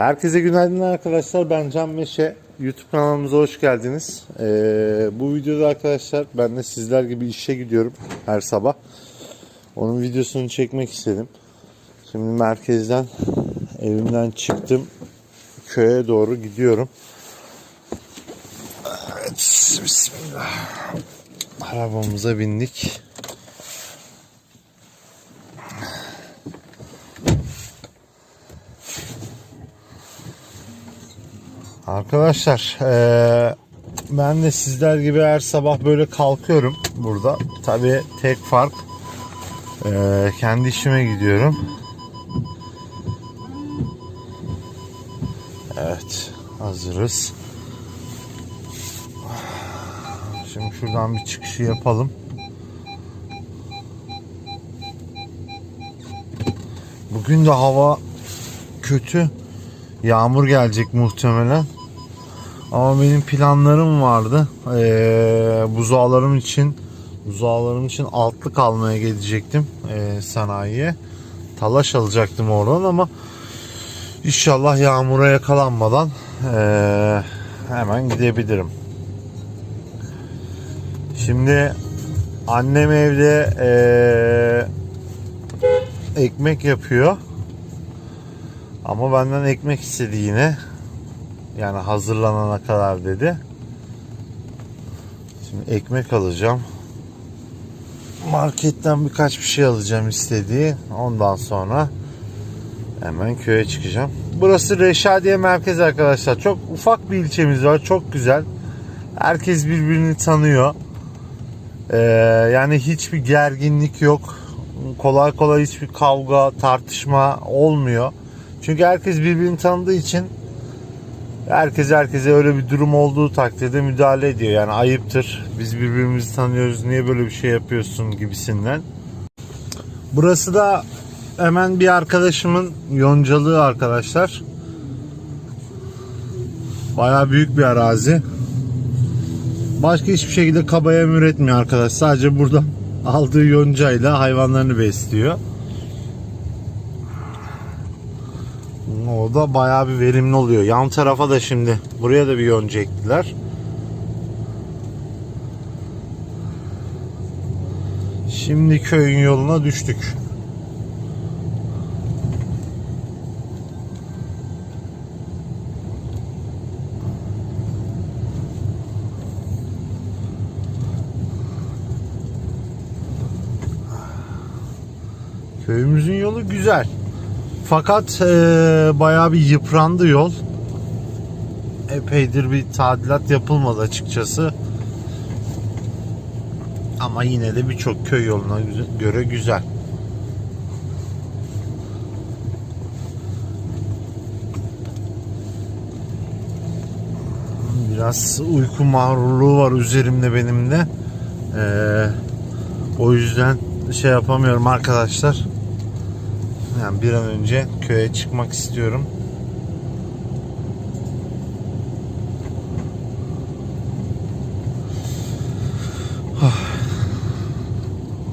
Herkese günaydın arkadaşlar. Ben Can Meşe. YouTube kanalımıza hoş geldiniz. Ee, bu videoda arkadaşlar ben de sizler gibi işe gidiyorum her sabah. Onun videosunu çekmek istedim. Şimdi merkezden evimden çıktım. Köye doğru gidiyorum. Evet, bismillah. Arabamıza bindik. Arkadaşlar eee, ben de sizler gibi her sabah böyle kalkıyorum burada. Tabii tek fark eee, kendi işime gidiyorum. Evet hazırız. Şimdi şuradan bir çıkışı yapalım. Bugün de hava kötü. Yağmur gelecek muhtemelen. Ama benim planlarım vardı. Ee, buzağlarım için buzağlarım için altlık almaya gelecektim ee, sanayiye. Talaş alacaktım oradan ama inşallah yağmura yakalanmadan ee, hemen gidebilirim. Şimdi annem evde ee, ekmek yapıyor. Ama benden ekmek istedi yine. Yani hazırlanana kadar dedi. Şimdi ekmek alacağım. Marketten birkaç bir şey alacağım istediği. Ondan sonra hemen köye çıkacağım. Burası Reşadiye merkez arkadaşlar. Çok ufak bir ilçemiz var. Çok güzel. Herkes birbirini tanıyor. Ee, yani hiçbir gerginlik yok. Kolay kolay hiçbir kavga, tartışma olmuyor. Çünkü herkes birbirini tanıdığı için herkes herkese öyle bir durum olduğu takdirde müdahale ediyor. Yani ayıptır. Biz birbirimizi tanıyoruz. Niye böyle bir şey yapıyorsun gibisinden. Burası da hemen bir arkadaşımın yoncalığı arkadaşlar. Bayağı büyük bir arazi. Başka hiçbir şekilde kabaya üretmiyor arkadaş. Sadece burada aldığı yoncayla hayvanlarını besliyor. Da bayağı bir verimli oluyor. Yan tarafa da şimdi buraya da bir yonca ektiler. Şimdi köyün yoluna düştük. Köyümüzün yolu güzel. Fakat e, bayağı bir yıprandı yol. Epeydir bir tadilat yapılmadı açıkçası. Ama yine de birçok köy yoluna göre güzel. Biraz uyku mağrurluğu var üzerimde benim de. Ee, o yüzden şey yapamıyorum arkadaşlar. Yani bir an önce köye çıkmak istiyorum.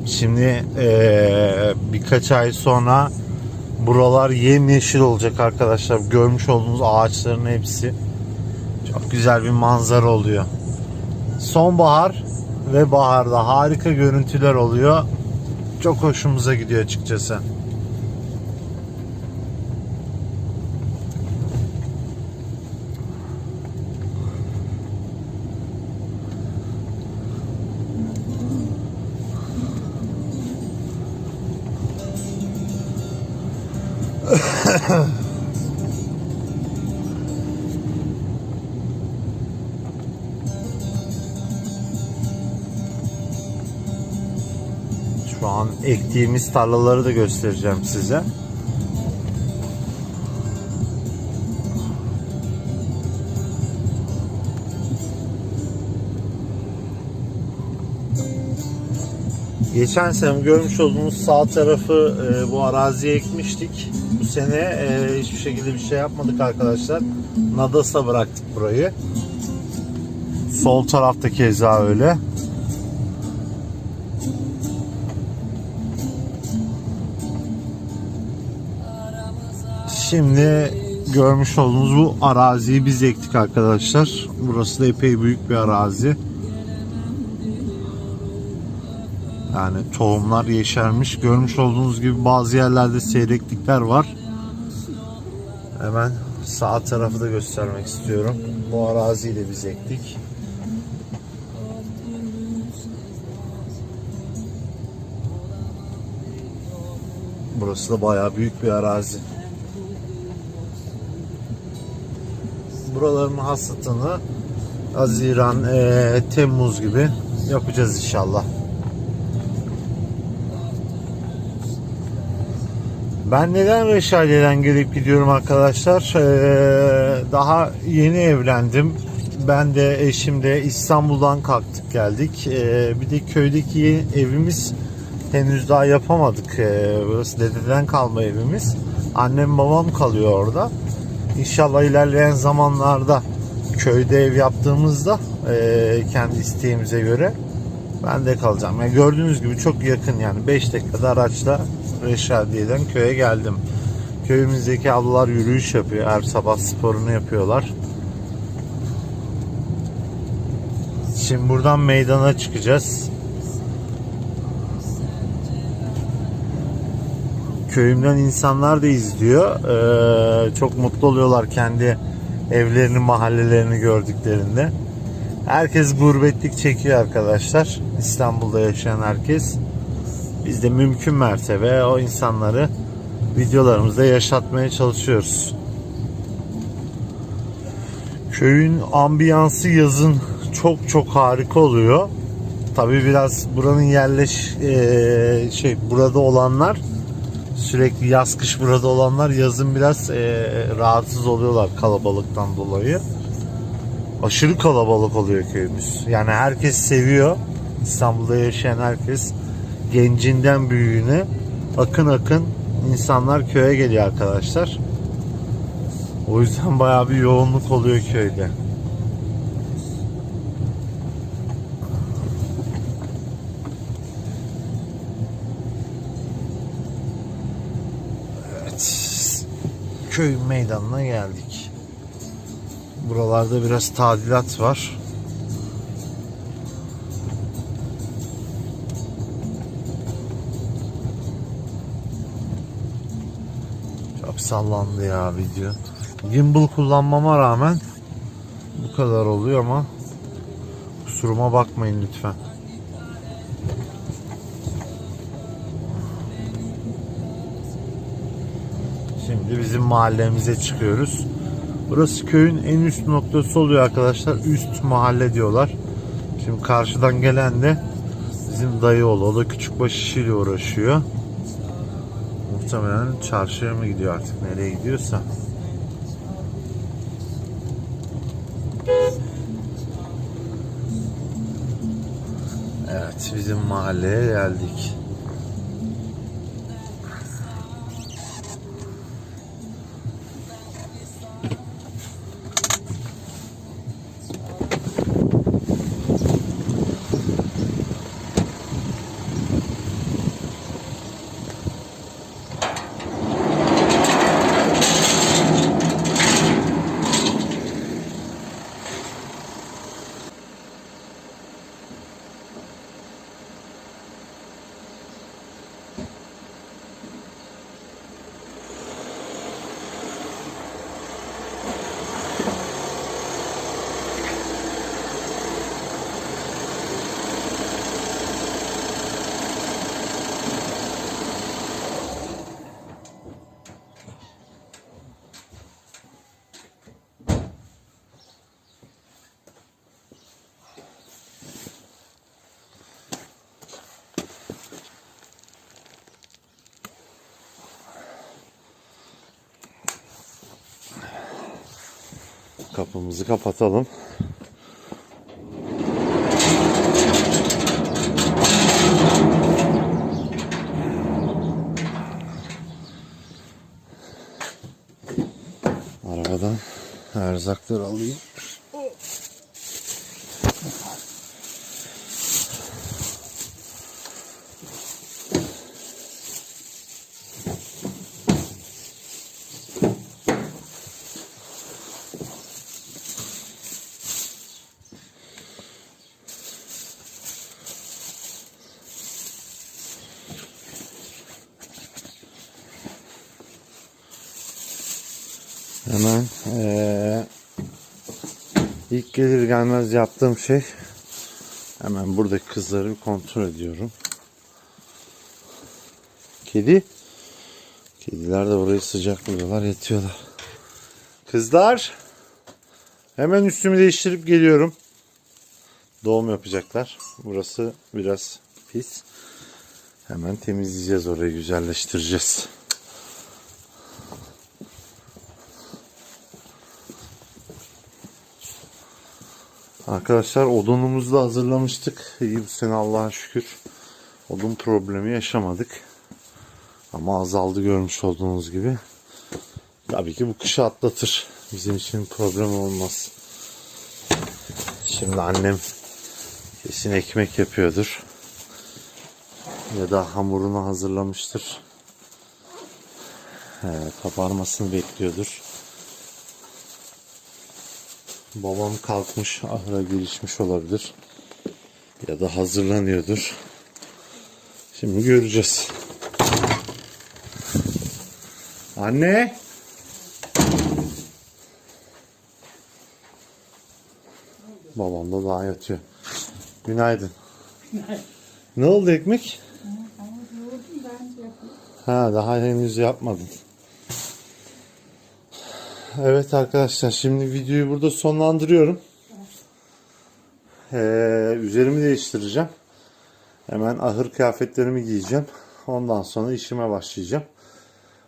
Şimdi eee, birkaç ay sonra buralar yemyeşil olacak arkadaşlar. Görmüş olduğunuz ağaçların hepsi çok güzel bir manzara oluyor. Sonbahar ve baharda harika görüntüler oluyor. Çok hoşumuza gidiyor açıkçası. Şu an ektiğimiz tarlaları da göstereceğim size. Geçen sene görmüş olduğunuz sağ tarafı e, bu araziye ekmiştik. Bu sene e, hiçbir şekilde bir şey yapmadık arkadaşlar. Nadas'a bıraktık burayı. Sol tarafta keza öyle. Şimdi görmüş olduğunuz bu araziyi biz ektik arkadaşlar. Burası da epey büyük bir arazi. Yani tohumlar yeşermiş. Görmüş olduğunuz gibi bazı yerlerde seyreklikler var. Hemen sağ tarafı da göstermek istiyorum. Bu araziyi de biz ektik. Burası da bayağı büyük bir arazi. Buraların hasatını Haziran, eee, Temmuz gibi yapacağız inşallah. Ben neden Reşadiye'den gelip gidiyorum arkadaşlar? Ee, daha yeni evlendim. Ben de eşim de İstanbul'dan kalktık geldik. Ee, bir de köydeki evimiz henüz daha yapamadık. Ee, burası dededen kalma evimiz. Annem babam kalıyor orada. İnşallah ilerleyen zamanlarda köyde ev yaptığımızda ee, kendi isteğimize göre ben de kalacağım. Yani gördüğünüz gibi çok yakın yani 5 dakikada araçla Reşadiye'den köye geldim. Köyümüzdeki ablalar yürüyüş yapıyor. Her sabah sporunu yapıyorlar. Şimdi buradan meydana çıkacağız. Köyümden insanlar da izliyor. Ee, çok mutlu oluyorlar kendi evlerini, mahallelerini gördüklerinde. Herkes gurbetlik çekiyor arkadaşlar. İstanbul'da yaşayan herkes. Biz de mümkün mertebe o insanları videolarımızda yaşatmaya çalışıyoruz. Köyün ambiyansı yazın çok çok harika oluyor. Tabii biraz buranın yerleş eee, şey burada olanlar sürekli yaz kış burada olanlar yazın biraz eee, rahatsız oluyorlar kalabalıktan dolayı. Aşırı kalabalık oluyor köyümüz. Yani herkes seviyor. İstanbul'da yaşayan herkes gencinden büyüğüne akın akın insanlar köye geliyor arkadaşlar. O yüzden bayağı bir yoğunluk oluyor köyde. Köy meydanına geldik. Buralarda biraz tadilat var. Çok sallandı ya video. Gimbal kullanmama rağmen bu kadar oluyor ama kusuruma bakmayın lütfen. Bizim mahallemize çıkıyoruz. Burası köyün en üst noktası oluyor arkadaşlar. Üst mahalle diyorlar. Şimdi karşıdan gelen de bizim dayı oğlu. O da küçükbaş işiyle uğraşıyor. Muhtemelen çarşıya mı gidiyor artık nereye gidiyorsa. Evet bizim mahalleye geldik. Kapımızı kapatalım. Arabadan erzakları alayım. Gelir gelmez yaptığım şey hemen buradaki kızları bir kontrol ediyorum. Kedi. Kediler de burayı sıcak buluyorlar, yatıyorlar. Kızlar. Hemen üstümü değiştirip geliyorum. Doğum yapacaklar. Burası biraz pis. Hemen temizleyeceğiz orayı, güzelleştireceğiz. Arkadaşlar odunumuzu da hazırlamıştık. İyi bu sene Allah'a şükür. Odun problemi yaşamadık. Ama azaldı görmüş olduğunuz gibi. Tabii ki bu kışı atlatır. Bizim için problem olmaz. Şimdi annem kesin ekmek yapıyordur. Ya da hamurunu hazırlamıştır. He, kabarmasını bekliyordur. Babam kalkmış, ahıra girişmiş olabilir. Ya da hazırlanıyordur. Şimdi göreceğiz. Anne! Babam da daha yatıyor. Günaydın. Ne oldu ekmek? Ha daha henüz yapmadın. Evet arkadaşlar şimdi videoyu burada sonlandırıyorum. Ee, üzerimi değiştireceğim. Hemen ahır kıyafetlerimi giyeceğim. Ondan sonra işime başlayacağım.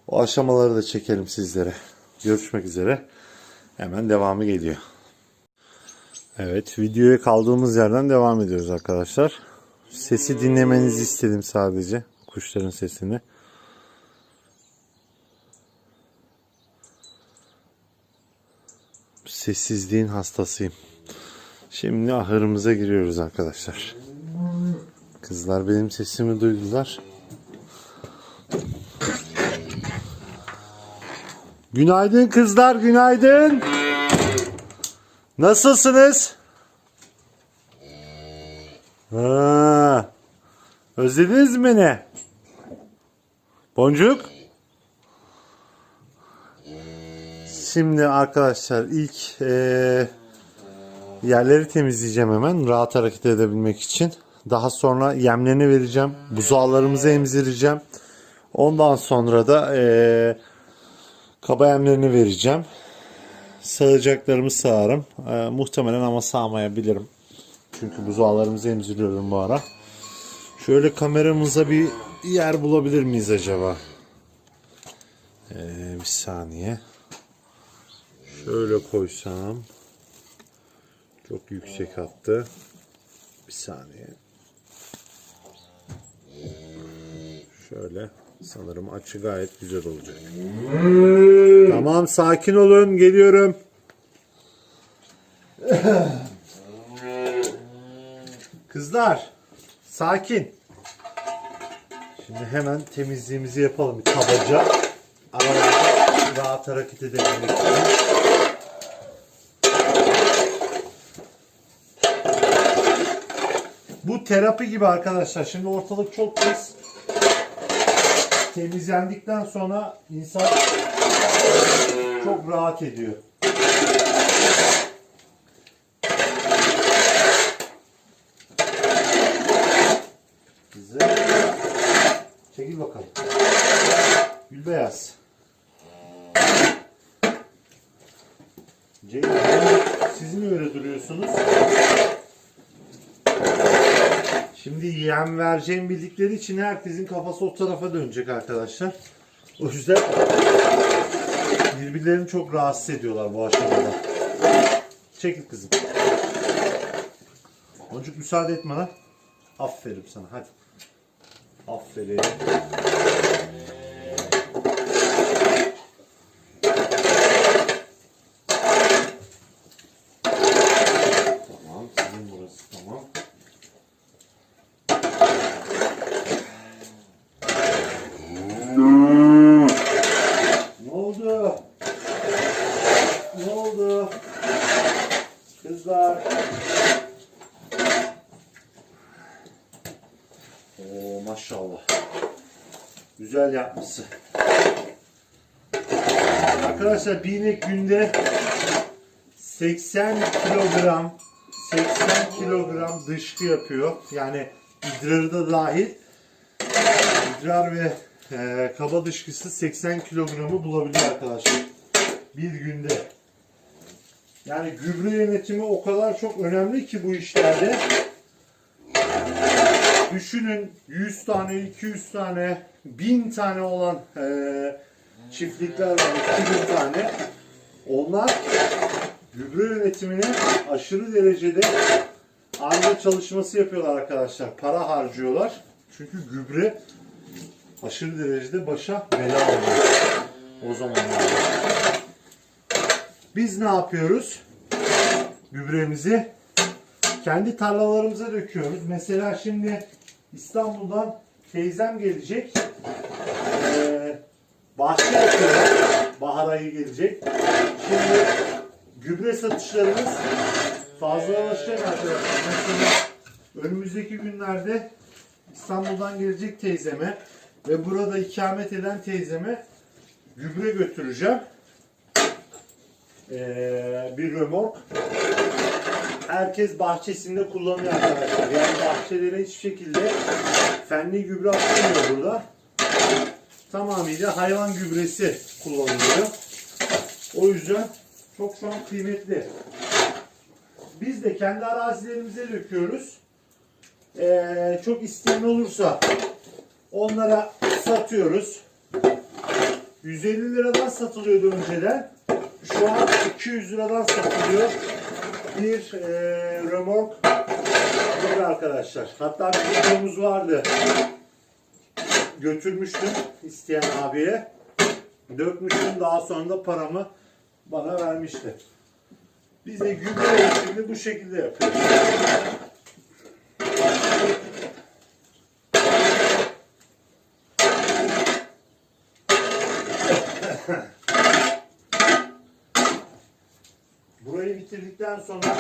O aşamaları da çekelim sizlere. Görüşmek üzere. Hemen devamı geliyor. Evet videoya kaldığımız yerden devam ediyoruz arkadaşlar. Sesi dinlemenizi istedim sadece. Kuşların sesini. Sessizliğin hastasıyım. Şimdi ahırımıza giriyoruz arkadaşlar. Kızlar benim sesimi duydular. Günaydın kızlar, günaydın. Nasılsınız? Ha, özlediniz mi beni? Boncuk? Şimdi arkadaşlar ilk eee, yerleri temizleyeceğim hemen rahat hareket edebilmek için. Daha sonra yemlerini vereceğim. Buzağlarımızı emzireceğim. Ondan sonra da eee kaba yemlerini vereceğim. Sağacaklarımı sağarım. Eee, muhtemelen ama sağmayabilirim. Çünkü buzağlarımızı emziriyorum bu ara. Şöyle kameramıza bir yer bulabilir miyiz acaba? Eee, bir saniye. Şöyle koysam. Çok yüksek attı. Bir saniye. Şöyle. Sanırım açı gayet güzel olacak. Tamam sakin olun. Geliyorum. Kızlar. Sakin. Şimdi hemen temizliğimizi yapalım. Bir kabaca. Aralarda rahat hareket edebilmek için. Bu terapi gibi arkadaşlar. Şimdi ortalık çok pis. Temizlendikten sonra insan çok rahat ediyor. Güzel. Çekil bakalım. Gülbeyaz. Ceylin, siz mi öyle duruyorsunuz? Şimdi yem vereceğim bildikleri için herkesin kafası o tarafa dönecek arkadaşlar. O yüzden birbirlerini çok rahatsız ediyorlar bu aşamada. Çekil kızım. Boncuk müsaade etme lan. Aferin sana hadi. Aferin. Tamam sizin burası tamam. Ne oldu? Ne oldu? Kızlar. Oo maşallah. Güzel yapmışsın. Arkadaşlar bir inek günde 80 kilogram 80 kilogram dışkı yapıyor. Yani idrarı da dahil. İdrar ve e, kaba dışkısı 80 kilogramı bulabiliyor arkadaşlar. Bir günde. Yani gübre yönetimi o kadar çok önemli ki bu işlerde. Düşünün 100 tane, 200 tane, 1000 tane olan e, çiftlikler var, 2000 tane. Onlar gübre yönetimine aşırı derecede arge çalışması yapıyorlar arkadaşlar. Para harcıyorlar. Çünkü gübre aşırı derecede başa bela oluyor o zamanlarda. Biz ne yapıyoruz? Gübremizi kendi tarlalarımıza döküyoruz. Mesela şimdi İstanbul'dan teyzem gelecek. Ee, bahçe yapıyorlar. Bahar ayı gelecek. Şimdi gübre satışlarımız fazlalaşacak arkadaşlar. Mesela önümüzdeki günlerde İstanbul'dan gelecek teyzeme ve burada ikamet eden teyzeme gübre götüreceğim. Ee, bir römork. Herkes bahçesinde kullanıyor arkadaşlar. Yani bahçelere hiçbir şekilde fenli gübre atılmıyor burada. Tamamıyla hayvan gübresi kullanılıyor. O yüzden çok şu an kıymetli. Biz de kendi arazilerimize döküyoruz. Ee, çok isteyen olursa onlara satıyoruz. 150 liradan satılıyordu önceden. Şu an 200 liradan satılıyor. Bir e, römork gübre arkadaşlar. Hatta bir videomuz vardı. Götürmüştüm isteyen abiye. Dökmüştüm daha sonra da paramı bana vermişti. Biz de gübre üretimini bu şekilde yapıyoruz. Burayı bitirdikten sonra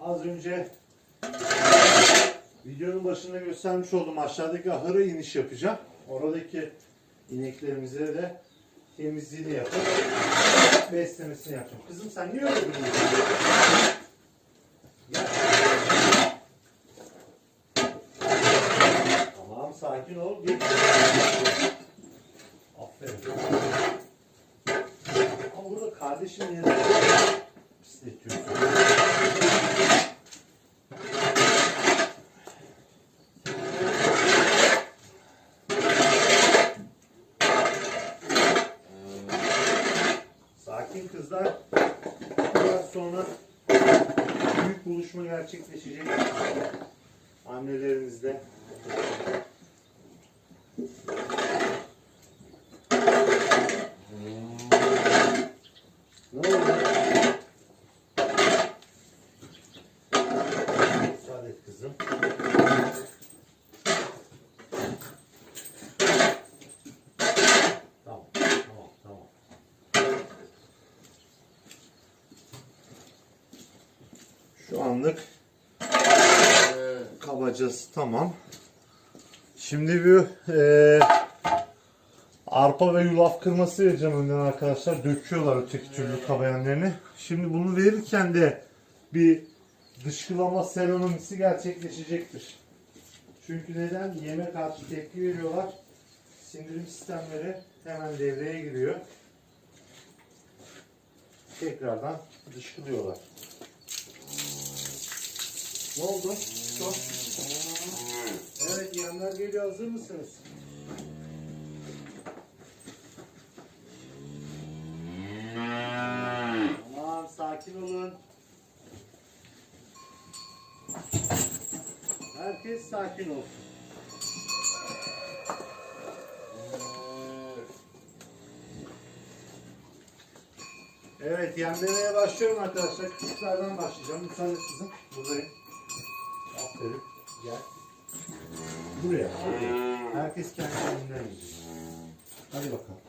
az önce videonun başında göstermiş olduğum aşağıdaki ahıra iniş yapacağım. Oradaki ineklerimize de temizliğini yapıp beslemesini yapacağım. Kızım sen niye öyle duruyorsun? Tamam sakin ol. Git. Aferin. Ama burada kardeşim yerine pisletiyorsun. Sakin kızlar. Biraz sonra büyük buluşma gerçekleşecek. Annelerinizle. Ne oldu? Müsaade et kızım. Tamam, tamam, tamam. Şu anlık eee, kabacası tamam. Şimdi bir eee, arpa ve yulaf kırması vereceğim önden arkadaşlar. Döküyorlar öteki türlü kabayanlarını. Şimdi bunu verirken de bir dışkılama seronomisi gerçekleşecektir. Çünkü neden? Yeme karşı tepki veriyorlar. Sindirim sistemleri hemen devreye giriyor. Tekrardan dışkılıyorlar. Ne oldu? Evet yanlar geliyor. Hazır mısınız? Tamam sakin olun. Herkes sakin olsun. Evet yem demeye başlıyorum arkadaşlar. Küçüklerden başlayacağım. Müsaade kızım. Buradayım. Aferin. Gel. Buraya. Herkes kendi elinden yiyecek. Hadi bakalım.